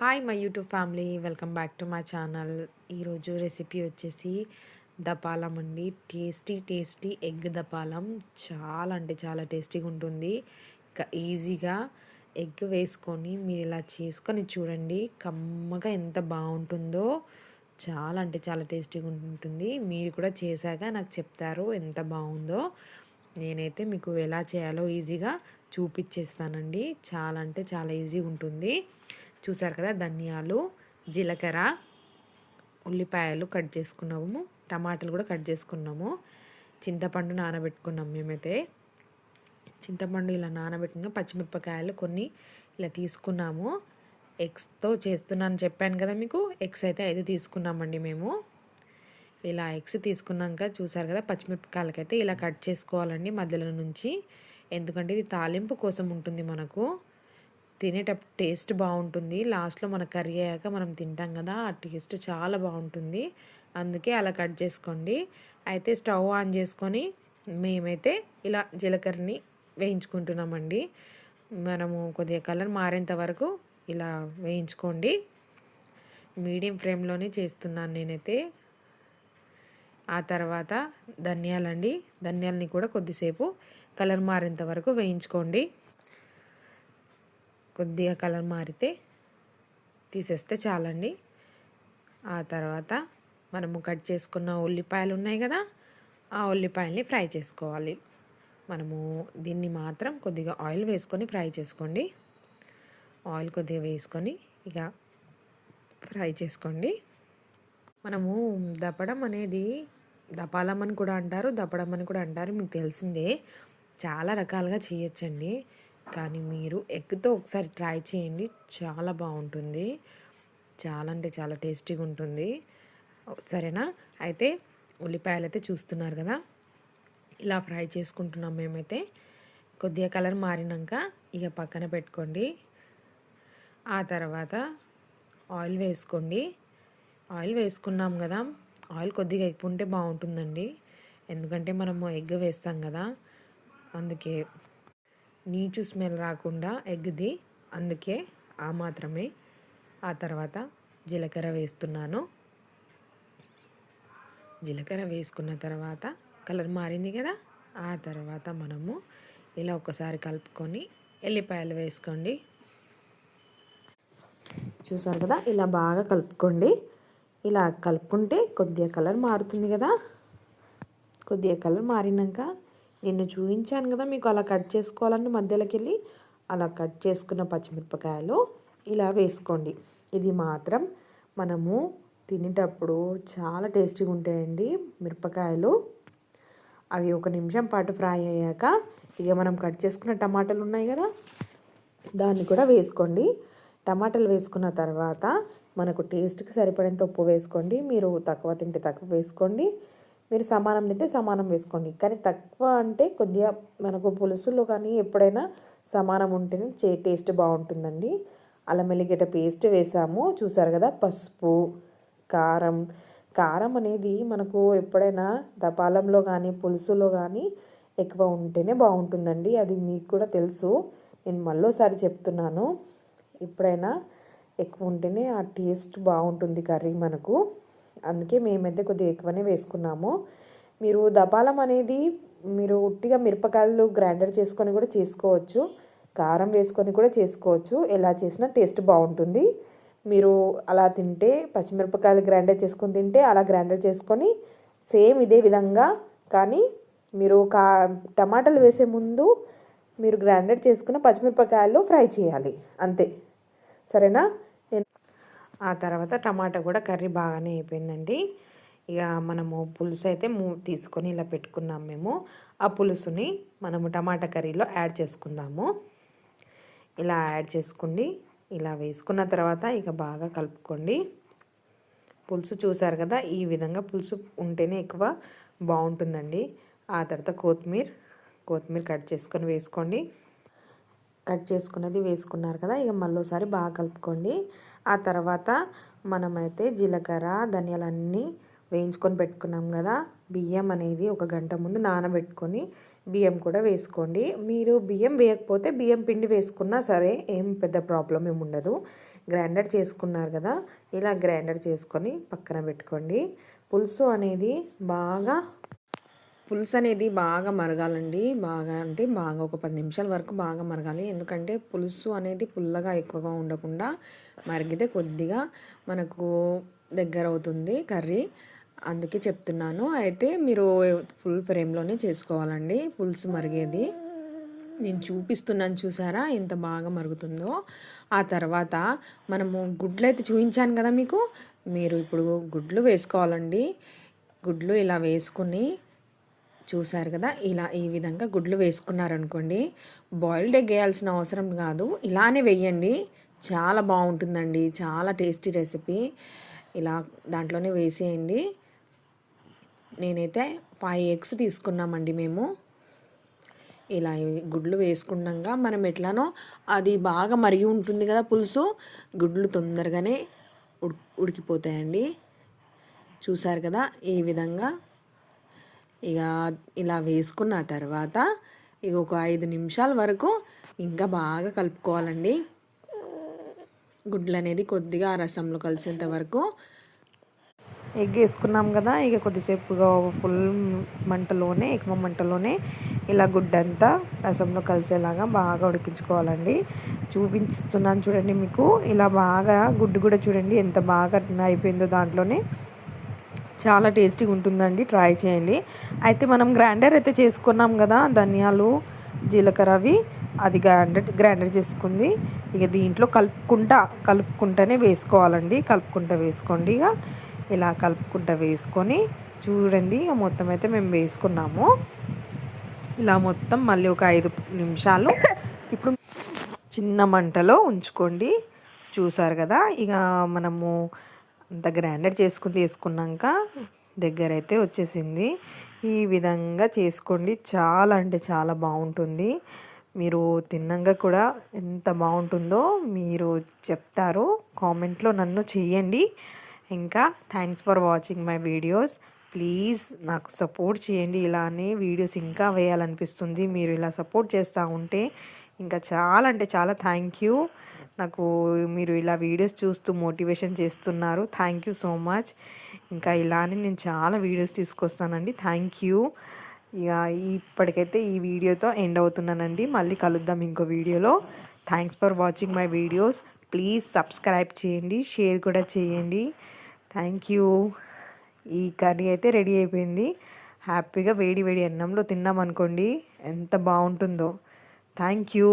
Hi my YouTube family welcome back to my channel ఈరోజు recipe వచ్చేసి దపాలం అండి. టేస్టీ టేస్టీ ఎగ్ దపాలం. చాలా అంటే చాలా టేస్టీగా ఉంటుంది. ఇంకా ఈజీగా ఎగ్ వేసుకొని మీరు ఇలా చేసుకొని చూడండి. కమ్మగా ఎంత బాగుంటుందో చాలా అంటే చాలా టేస్టీగా ఉంటుంది. మీరు కూడా చేశాక నాకు చెప్తారు ఎంత బాగుందో. నేనైతే మీకు ఎలా చేయాలో ఈజీగా చూపించేస్తానండి చాలా అంటే చాలా ఈజీ ఉంటుంది. చూసారు కదా ధనియాలు జీలకర్ర ఉల్లిపాయలు కట్ చేసుకున్నాము టమాటాలు కూడా కట్ చేసుకున్నాము. చింతపండు నానబెట్టుకున్నాం మేమైతే. చింతపండు ఇలా నానబెట్టుకున్నాం పచ్చిమిరపకాయలు కొన్ని ఇలా తీసుకున్నాము. ఎగ్స్తో చేస్తున్నాను చెప్పాను కదా మీకు ఎగ్స్ అయితే ఐదు తీసుకున్నామండి మేము. ఇలా ఎగ్స్ తీసుకున్నాక చూసారు కదా పచ్చిమిరపకాయలకైతే ఇలా కట్ చేసుకోవాలండి మధ్యలో నుంచి. ఎందుకంటే ఇది తాలింపు కోసం ఉంటుంది మనకు. తినేటప్పుడు టేస్ట్ బాగుంటుంది. లాస్ట్లో మన కర్రీ అయ్యాక మనం తింటాం కదా ఆ టేస్ట్ చాలా బాగుంటుంది. అందుకే అలా కట్ చేసుకోండి. అయితే స్టవ్ ఆన్ చేసుకొని మేమైతే ఇలా జీలకర్రని వేయించుకుంటున్నామండి. మనము కొద్దిగా కలర్ మారేంత వరకు ఇలా వేయించుకోండి. మీడియం ఫ్లేమ్లోనే చేస్తున్నాను నేనైతే. ఆ తర్వాత ధనియాలండి. ధనియాలని కూడా కొద్దిసేపు కలర్ మారేంత వరకు వేయించుకోండి. కొద్దిగా కలర్ మారితే తీసేస్తే చాలండి. ఆ తర్వాత మనము కట్ చేసుకున్న ఉల్లిపాయలు ఉన్నాయి కదా ఆ ఉల్లిపాయల్ని ఫ్రై చేసుకోవాలి. మనము దీన్ని మాత్రం కొద్దిగా ఆయిల్ వేసుకొని ఫ్రై చేసుకోండి. ఆయిల్ కొద్దిగా వేసుకొని ఇక ఫ్రై చేసుకోండి. మనము దప్పడం అనేది దపాలం అని కూడా అంటారు దప్పడం అని కూడా అంటారు. మీకు తెలిసిందే చాలా రకాలుగా చేయొచ్చండి. కానీ మీరు ఎగ్తో ఒకసారి ట్రై చేయండి. చాలా బాగుంటుంది. చాలా అంటే చాలా టేస్టీగా ఉంటుంది. సరేనా? అయితే ఉల్లిపాయలు అయితే చూస్తున్నారు కదా. ఇలా ఫ్రై చేసుకుంటున్నాం మేమైతే. కొద్దిగా కలర్ మారినాక ఇక పక్కన పెట్టుకోండి. ఆ తర్వాత ఆయిల్ వేసుకోండి. ఆయిల్ వేసుకున్నాం కదా. ఆయిల్ కొద్దిగా ఎక్కువ ఉంటే బాగుంటుందండి. ఎందుకంటే మనము ఎగ్ వేస్తాం కదా. అందుకే నీచు స్మెల్ రాకుండా ఎగ్ది అందుకే ఆ మాత్రమే. ఆ తర్వాత జీలకర్ర వేస్తున్నాను. జీలకర్ర వేసుకున్న తర్వాత కలర్ మారింది కదా? ఆ తర్వాత మనము ఇలా ఒకసారి కలుపుకొని ఎల్లిపాయలు వేసుకోండి. చూసారు కదా? ఇలా బాగా కలుపుకోండి. ఇలా కలుపుకుంటే కొద్దిగా కలర్ మారుతుంది కదా? కొద్దిగా కలర్ మారినాక నిన్ను చూపించాను కదా మీకు అలా కట్ చేసుకోవాలని మధ్యలోకి వెళ్ళి అలా కట్ చేసుకున్న పచ్చిమిరపకాయలు ఇలా వేసుకోండి. ఇది మాత్రం మనము తినేటప్పుడు చాలా టేస్టీగా ఉంటాయండి మిరపకాయలు. అవి ఒక నిమిషం పాటు ఫ్రై అయ్యాక ఇక మనం కట్ చేసుకున్న టమాటాలు ఉన్నాయి కదా దాన్ని కూడా వేసుకోండి. టమాటాలు వేసుకున్న తర్వాత మనకు టేస్ట్కి సరిపడేంత ఉప్పు వేసుకోండి. మీరు తక్కువ తింటే తక్కువ వేసుకోండి. మీరు సమానం తింటే సమానం వేసుకోండి. కానీ తక్కువ అంటే కొద్దిగా మనకు పులుసులో కానీ ఎప్పుడైనా సమానం ఉంటేనే చే టేస్ట్ బాగుంటుందండి. అల్లం ఎల్లిగడ్డ పేస్ట్ వేసాము. చూసారు కదా పసుపు కారం. కారం అనేది మనకు ఎప్పుడైనా దపాలంలో కానీ పులుసులో కానీ ఎక్కువ ఉంటేనే బాగుంటుందండి. అది మీకు కూడా తెలుసు. నేను మళ్ళీసారి చెప్తున్నాను. ఎప్పుడైనా ఎక్కువ ఉంటేనే ఆ టేస్ట్ బాగుంటుంది కర్రీ మనకు. అందుకే మేమైతే కొద్దిగా ఎక్కువనే వేసుకున్నాము. మీరు దపాలం అనేది మీరు ఉట్టిగా మిరపకాయలు గ్రైండర్ చేసుకొని కూడా చేసుకోవచ్చు. కారం వేసుకొని కూడా చేసుకోవచ్చు. ఎలా చేసినా టేస్ట్ బాగుంటుంది. మీరు అలా తింటే పచ్చిమిరపకాయలు గ్రైండర్ చేసుకొని తింటే అలా గ్రైండర్ చేసుకొని సేమ్ ఇదే విధంగా కానీ మీరు కా టమాటాలు వేసే ముందు మీరు గ్రైండర్ చేసుకున్న పచ్చిమిరపకాయలు ఫ్రై చేయాలి. అంతే. సరేనా? ఆ తర్వాత టమాటా కూడా కర్రీ బాగానే అయిపోయిందండి. ఇక మనము పులుసు అయితే మూ తీసుకొని ఇలా పెట్టుకున్నాం మేము. ఆ పులుసుని మనము టమాటా కర్రీలో యాడ్ చేసుకుందాము. ఇలా యాడ్ చేసుకోండి ఇలా వేసుకున్న తర్వాత ఇక బాగా కలుపుకోండి. పులుసు చూసారు కదా ఈ విధంగా పులుసు ఉంటేనే ఎక్కువ బాగుంటుందండి. ఆ తర్వాత కొత్తిమీర కొత్తిమీర కట్ చేసుకొని వేసుకోండి. కట్ చేసుకున్నది వేసుకున్నారు కదా ఇక మళ్ళీసారి బాగా కలుపుకోండి. ఆ తర్వాత మనమైతే జీలకర్ర ధనియాలన్నీ వేయించుకొని పెట్టుకున్నాం కదా బియ్యం అనేది ఒక గంట ముందు నానబెట్టుకొని బియ్యం కూడా వేసుకోండి. మీరు బియ్యం వేయకపోతే బియ్యం పిండి వేసుకున్నా సరే ఏం పెద్ద ప్రాబ్లం ఏమి ఉండదు. గ్రైండర్ చేసుకున్నారు కదా ఇలా గ్రైండర్ చేసుకొని పక్కన పెట్టుకోండి. పులుసు అనేది బాగా పులుసు అనేది బాగా మరగాలండి. బాగా అంటే బాగా ఒక పది నిమిషాల వరకు బాగా మరగాలి. ఎందుకంటే పులుసు అనేది పుల్లగా ఎక్కువగా ఉండకుండా మరిగితే కొద్దిగా మనకు దగ్గర అవుతుంది కర్రీ. అందుకే చెప్తున్నాను. అయితే మీరు ఫుల్ ఫ్రేమ్లోనే చేసుకోవాలండి పులుసు మరిగేది. నేను చూపిస్తున్నాను చూసారా ఎంత బాగా మరుగుతుందో. ఆ తర్వాత మనము గుడ్లు అయితే చూపించాను కదా మీకు. మీరు ఇప్పుడు గుడ్లు వేసుకోవాలండి. గుడ్లు ఇలా వేసుకుని చూసారు కదా ఇలా ఈ విధంగా గుడ్లు వేసుకున్నారనుకోండి బాయిల్డ్ ఎగ్ వేయాల్సిన అవసరం కాదు. ఇలానే వేయండి చాలా బాగుంటుందండి చాలా టేస్టీ రెసిపీ ఇలా దాంట్లోనే వేసేయండి. నేనైతే ఫైవ్ ఎగ్స్ తీసుకున్నామండి మేము. ఇలా గుడ్లు వేసుకున్నాక మనం ఎట్లానో అది బాగా మరిగి ఉంటుంది కదా పులుసు గుడ్లు తొందరగానే ఉడికిపోతాయండి. చూసారు కదా ఈ విధంగా ఇక ఇలా వేసుకున్న తర్వాత ఇక ఒక ఐదు నిమిషాల వరకు ఇంకా బాగా కలుపుకోవాలండి. గుడ్లు అనేది కొద్దిగా రసంలో కలిసేంత వరకు. ఎగ్ వేసుకున్నాం కదా ఇక కొద్దిసేపుగా ఫుల్ మంటలోనే ఎక్కువ మంటలోనే ఇలా గుడ్డంతా రసంలో కలిసేలాగా బాగా ఉడికించుకోవాలండి. చూపించుతున్నాను చూడండి మీకు ఇలా బాగా గుడ్డు కూడా చూడండి ఎంత బాగా అయిపోయిందో దాంట్లోనే. చాలా టేస్టీగా ఉంటుందండి. ట్రై చేయండి. అయితే మనం గ్రైండర్ అయితే చేసుకున్నాం కదా ధనియాలు జీలకర్ర అవి. అది గ్రైండర్ గ్రైండర్ చేసుకుంది. ఇక దీంట్లో కలుపుకుంటా కలుపుకుంటూనే వేసుకోవాలండి. కలుపుకుంటా వేసుకోండి ఇక. ఇలా కలుపుకుంటా వేసుకొని చూడండి ఇక మొత్తం అయితే మేము వేసుకున్నాము. ఇలా మొత్తం మళ్ళీ ఒక ఐదు నిమిషాలు. ఇప్పుడు చిన్న మంటలో ఉంచుకోండి. చూసారు కదా ఇక మనము అంత గ్రైండర్ చేసుకుని తీసుకున్నాక దగ్గర అయితే వచ్చేసింది. ఈ విధంగా చేసుకోండి. చాలా అంటే చాలా బాగుంటుంది. మీరు తిన్నాక కూడా ఎంత బాగుంటుందో మీరు చెప్తారు కామెంట్లో నన్ను చేయండి ఇంకా thanks for watching my videos. Please నాకు సపోర్ట్ చేయండి. ఇలానే వీడియోస్ ఇంకా వేయాలనిపిస్తుంది. మీరు ఇలా సపోర్ట్ చేస్తూ ఉంటే ఇంకా చాలా అంటే చాలా థ్యాంక్ యూ. నాకు మీరు ఇలా వీడియోస్ చూస్తూ మోటివేషన్ చేస్తున్నారు. థ్యాంక్ యూ సో మచ్ ఇంకా ఇలానే నేను చాలా వీడియోస్ తీసుకొస్తానండి. థ్యాంక్ యూ ఇక ఇప్పటికైతే ఈ వీడియోతో ఎండ్ అవుతున్నానండి. మళ్ళీ కలుద్దాం ఇంకో వీడియోలో. Thanks for watching my videos please subscribe చేయండి. షేర్ కూడా చేయండి. థ్యాంక్ యూ ఈ కర్రీ అయితే రెడీ అయిపోయింది. హ్యాపీగా వేడి వేడి అన్నంలో తిన్నామనుకోండి ఎంత బాగుంటుందో. Thank you